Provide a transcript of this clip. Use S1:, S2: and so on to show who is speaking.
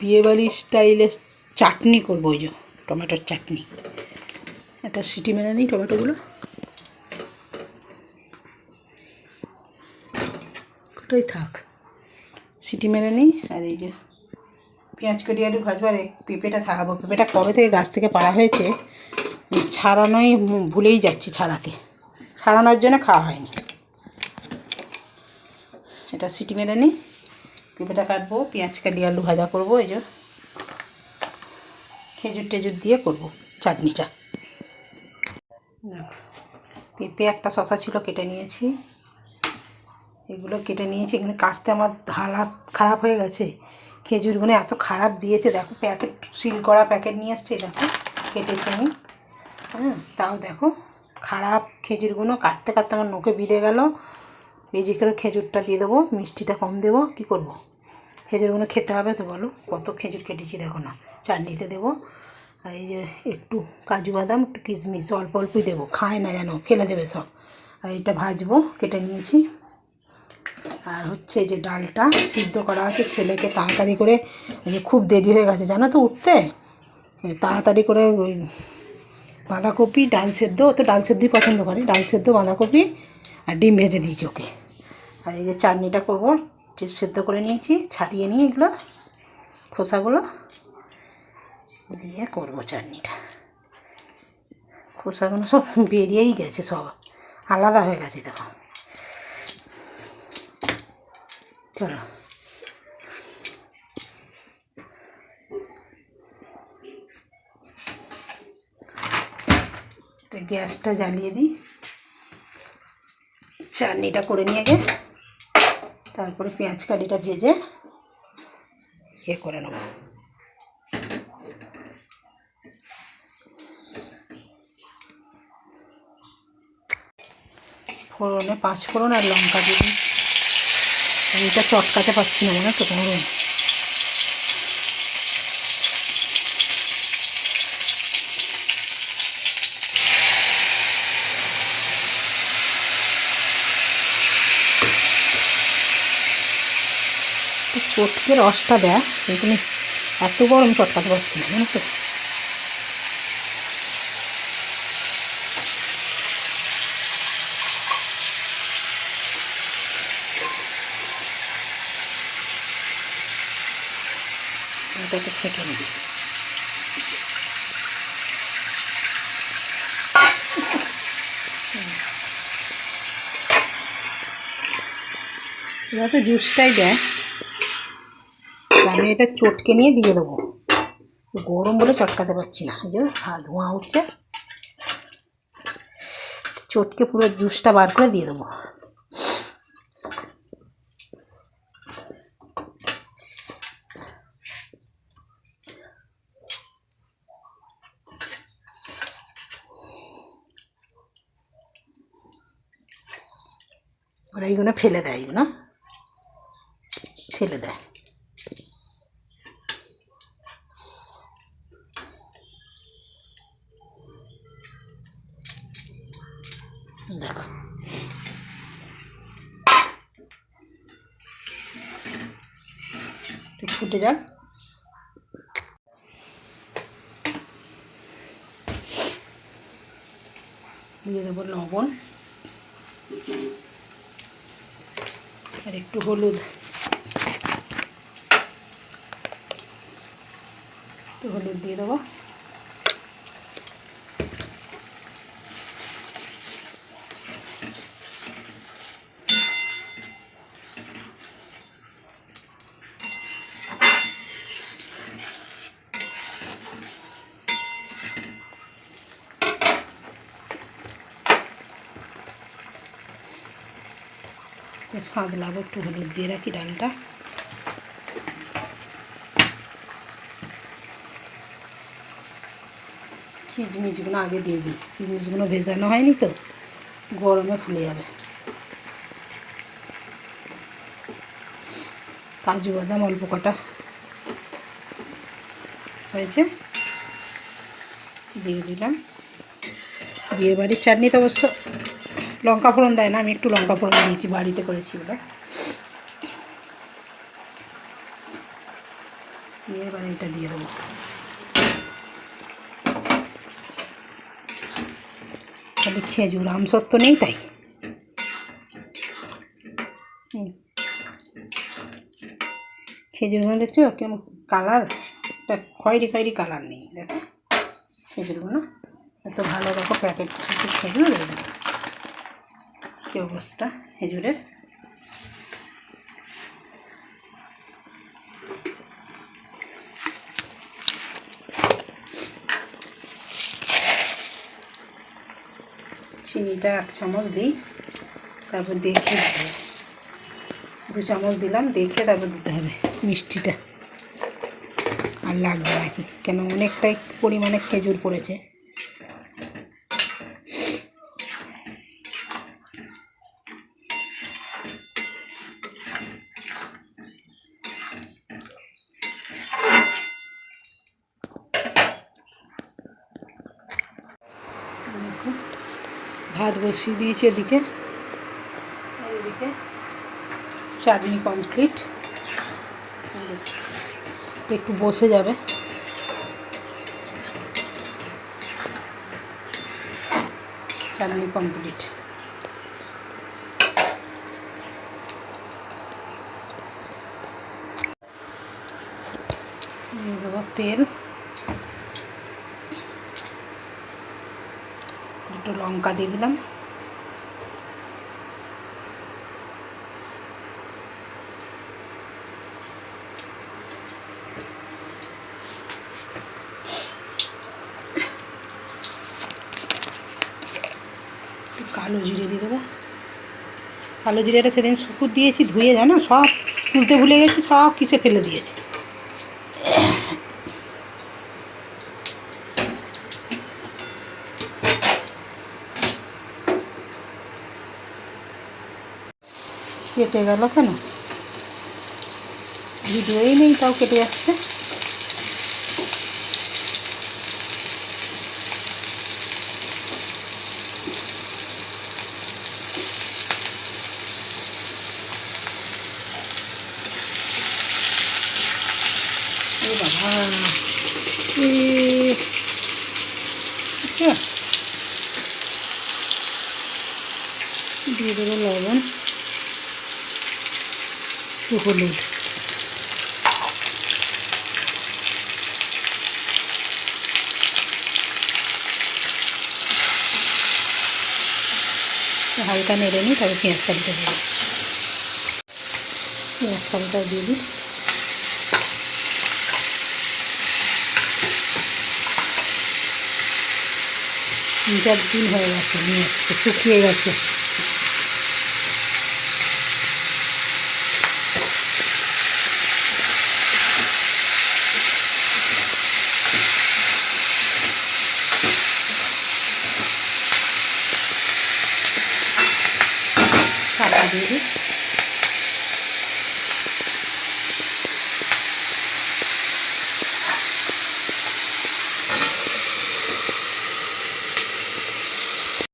S1: বিয়েবাড়ির স্টাইলের চাটনি করব ওই যে, টমেটোর চাটনি। একটা সিটি মেরে নিই টমেটোগুলো। ওটাই থাক। সিটি মেরে নিই, আর এই যে পেঁয়াজ কেটে একটু ভাজবার পেঁপেটা ছাড়াবো পেঁপেটা কবে থেকে গাছ থেকে পাড়া হয়েছে ছাড়ানোই ভুলেই যাচ্ছি ছাড়াতে। ছাড়ানোর জন্য খাওয়া হয়নি। এটা সিটি মেরে নিই। পেঁপেটা কাটবো, পেঁয়াজ কাটিয়ে আলু ভাজা করব, এই যে খেজুর টেজুর দিয়ে করব চাটনিটা। পেঁপে একটা শশা ছিল, কেটে নিয়েছি। এগুলো কেটে নিয়েছি এখানে কাটতে আমার হালাত খারাপ হয়ে গেছে। খেজুরগুলো এত খারাপ দিয়েছে, দেখো প্যাকেট সিল করা প্যাকেট নিয়ে এসছে, দেখো কেটেছি আমি। হ্যাঁ তাও দেখো খারাপ খেজুরগুলো কাটতে কাটতে আমার নোকে বিঁধে গেল। বেজি করে খেজুরটা দিয়ে দেবো, মিষ্টিটা কম দেবো, কী করব? খেজুরগুলো খেতে হবে, তো বলো কত খেজুর কেটেছি দেখো না। চাটনিতে দেবো, আর এই যে একটু কাজু বাদাম, একটু কিশমিশ, অল্প অল্পই দেবো, খায় না যেন, ফেলে দেবে সব। আর এটা ভাজবো, কেটে নিয়েছি। আর হচ্ছে যে ডালটা সিদ্ধ করা আছে ছেলেকে তাড়াতাড়ি করে যে খুব দেরি হয়ে গেছে, জানো তো উঠতে? তাড়াতাড়ি করে ওই বাঁধাকপি, ডাল সেদ্ধ, ও তো ডাল সেদ্ধই পছন্দ করে, ডাল সেদ্ধ, বাঁধাকপি আর ডিম ভেজে দিয়েছি ওকে। আর এই যে চাটনিটা করব সেদ্ধ করে নিয়েছি, ছাড়িয়ে নিয়ে এগুলো, খোসাগুলো দিয়ে করব চাটনিটা। খোসাগুলো সব বেরিয়েই গেছে সব, আলাদা হয়ে গেছে দেখো। চলো। গ্যাসটা জ্বালিয়ে দিই। চাটনিটা করে নিয়ে গে তারপরে পেঁয়াজ কালিটা ভেজে ইয়ে করে নেব। ফোড়নে পাঁচ ফোড়ন আর লঙ্কা দিয়ে। এটা চটকাতে পারছি না, মনে তো গরম তো চটকে রসটা দেয়। কিন্তু এত গরম চটকাতে পারছি না জানো তো? জুসটাই দেয়। আমি এটা চটকে নিয়ে দিয়ে দেবো। গরম বলে চটকাতে পারছি না। যে ধোঁয়া উঠছে চটকে পুরো জুসটা বার করে দিয়ে দেবো। ওরা এইগুলো ফেলে দেয়, এইগুলো। ফেলে দেয় দেখো একটু যাক। দিয়ে দেবো লবণ আর একটু হলুদ। একটু হলুদ দিয়ে দেবো। তো স্বাদ লাগবে একটু হলুদ দিয়ে রাখি ডালটা। কিচমিচগুলো আগে দিয়ে দিই। কিচমিচগুলো ভেজানো হয়নি তো, গরমে ফুলে যাবে। কাজু বাদাম অল্প কটা হয়েছে, দিয়ে দিলাম। বিয়ে বাড়ির চাটনি তো অবশ্য লঙ্কা ফোড়ন দেয় না, আমি একটু লঙ্কা ফোড়ন দিয়েছি, বাড়িতে করেছি দিয়ে এবার এটা দিয়ে দেবো। খালি খেজুর আমসত্ব নেই তাই। খেজুরগুলো দেখছ? কেমন কালার? একটা খয়েরি খয়েরি কালার নেই, দেখো। খেজুরগুলো এত ভালো দেখো প্যাকেট খেজুর। কি অবস্থা? খেজুরের চিনিটা এক চামচ দিই, তারপর দেখে দু চামচ দিলাম, দেখে তারপর দিতে হবে মিষ্টিটা। আর লাগবে নাকি? কেন অনেকটাই পরিমাণে খেজুর পড়েছে দেখো ভাত বসিয়ে দিয়েছি এদিকে। এদিকে চাটনি কমপ্লিট একটু বসে যাবে। চাটনি কমপ্লিট দিয়ে দেবো তেল। দুটো লঙ্কা দিয়ে দিলাম। একটু কালো জিরে দিয়ে দেবো। কালো জিরেটা সেদিন শুকুর দিয়েছি, ধুয়ে জানো সব, তুলতে ভুলে গেছি, সব কিসে ফেলে দিয়েছি। কেটে গেল কেন? ভিডিওই নেই তাও কেটে যাচ্ছে। আচ্ছা। লবণ। একটু হলুদ হালকা নেড়ে নিই তারপর পেঁয়াজ কালিটা দেবো পেঁয়াজ কালিটাও দিয়ে দিই। দিন হয়ে গেছে, নিয়ে এসছে শুকিয়ে গেছে। ചെയ്ത്